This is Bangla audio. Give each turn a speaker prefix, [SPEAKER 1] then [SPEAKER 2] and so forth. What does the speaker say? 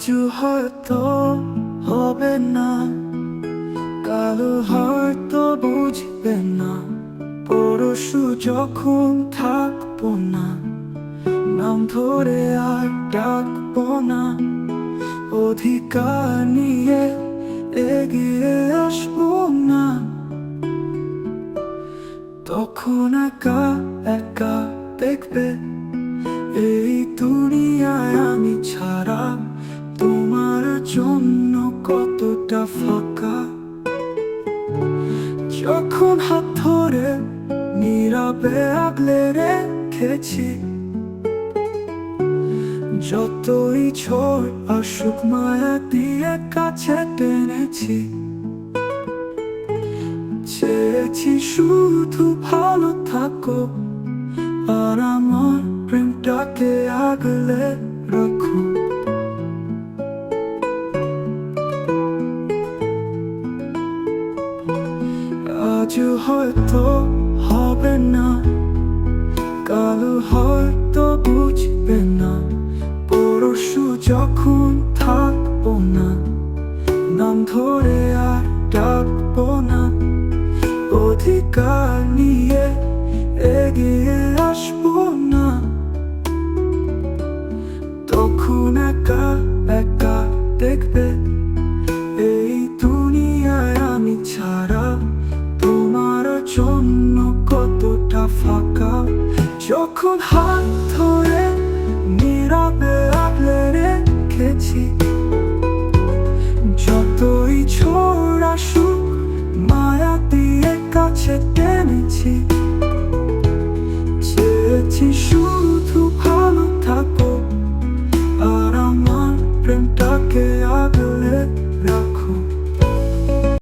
[SPEAKER 1] আজও হয়তো হবে না। কালো হয়তো বুঝবে না। পরশু যখন থাকব না, নাম ধরে আর ডাকবো না। অধিকার নিয়ে এগিয়ে আসব না। তখন একা একা দেখবে এই দুনিয়ায় কতটা ফাঁকা। যখন হাত ধরে নীরবে আগলে রেখেছি, যতই ঝড় আসুক, মায়া দিয়ে কাছে টেনেছি। চেয়েছি শুধু ভালো থাকো আর আমার প্রেমটাকে আগলে রাখো আজও হয়তো হবে না। কালো হয়তো বুঝবে না। পরশু যখন থাকব না, নাম ধরে আর ডাকবো না। অধিকার নিয়ে এগিয়ে আসব না। তখন একা একা দেখবে, এই দুনিয়ায় আমি ছাড়া ফাঁকা যখন হাত ধরে নীরবে আগলে রেখেছি। যতই ঝড় আসুক, মায়া দিয়ে কাছে টেনেছি। চেয়েছি শুধু ভালো থাকো আর আমার প্রেমটাকে আগলে রাখো